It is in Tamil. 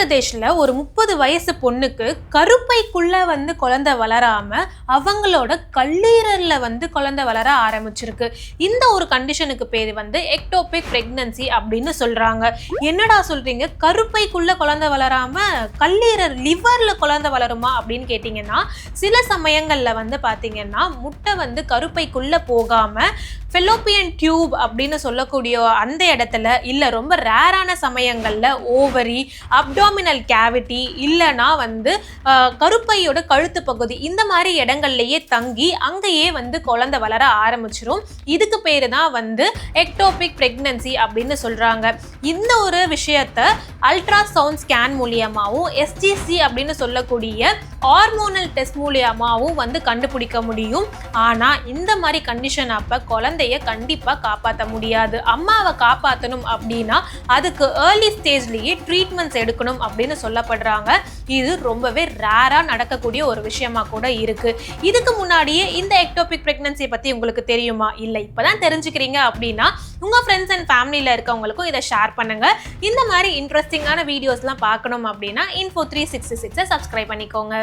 பிரதேஷ்ல ஒரு முப்பது வயசு பொண்ணுக்கு கருப்பைக்குள்ள வந்து குழந்தை வளராம அவங்களோட கல்லீரலில் வந்து குழந்தை வளர ஆரம்பிச்சிருக்கு. இந்த ஒரு கண்டிஷனுக்கு பேர் வந்து எக்டோபிக் ப்ரெக்னன்சி அப்படின்னு சொல்றாங்க. என்னடா சொல்றீங்க? கருப்பைக்குள்ளே குழந்தை வளராம கல்லீரல் லிவர்ல குழந்தை வளருமா அப்படின்னு கேட்டிங்கன்னா சில சமயங்கள்ல வந்து பாத்தீங்கன்னா முட்டை வந்து கருப்பைக்குள்ள போகாம ஃபெலோப்பியன் டியூப் அப்படின்னு சொல்லக்கூடிய அந்த இடத்துல இல்லை ரொம்ப ரேரான சமயங்களில் ஓவரி அப்டாமினல் கேவிட்டி இல்லைனா வந்து கருப்பையோட கழுத்து பகுதி இந்த மாதிரி இடங்கள்லயே தங்கி அங்கேயே வந்து குழந்தை வளர ஆரம்பிச்சிரும். இதுக்கு பேர் தான் வந்து எக்டோபிக் ப்ரெக்னன்சி அப்படின்னு சொல்கிறாங்க இந்த ஒரு விஷயத்த அல்ட்ராசவுண்ட் ஸ்கேன் மூலியமாகவும் எஸ்டிசி அப்படின்னு சொல்லக்கூடிய ஹார்மோனல் டெஸ்ட் மூலியமாகவும் வந்து கண்டுபிடிக்க முடியும். ஆனால் இந்த மாதிரி கண்டிஷன் அப்போ குழந்தைய கண்டிப்பாக காப்பாற்ற முடியாது. அம்மாவை காப்பாற்றணும் அப்படின்னா அதுக்கு ஏர்லி ஸ்டேஜ்லேயே ட்ரீட்மெண்ட்ஸ் எடுக்கணும் அப்படின்னு சொல்லப்படுறாங்க. இது ரொம்பவே ரேராக நடக்கக்கூடிய ஒரு விஷயமா கூட இருக்குது இதுக்கு முன்னாடியே இந்த எக்டோபிக் ப்ரெக்னன்சியை பற்றி உங்களுக்கு தெரியுமா? இல்லை இப்போ தான் தெரிஞ்சுக்கிறீங்க அப்படின்னா உங்கள் ஃப்ரெண்ட்ஸ் அண்ட் ஃபேமிலியில் இருக்கவங்களுக்கும் இதை ஷேர் பண்ணுங்க. இந்த மாதிரி இன்ட்ரெஸ்டிங்கான வீடியோஸ்லாம் பார்க்கணும் அப்படின்னா இன்ஃபோ த்ரீ சிக்ஸ்டி சிக்ஸை சப்ஸ்கிரைப் பண்ணிக்கோங்க.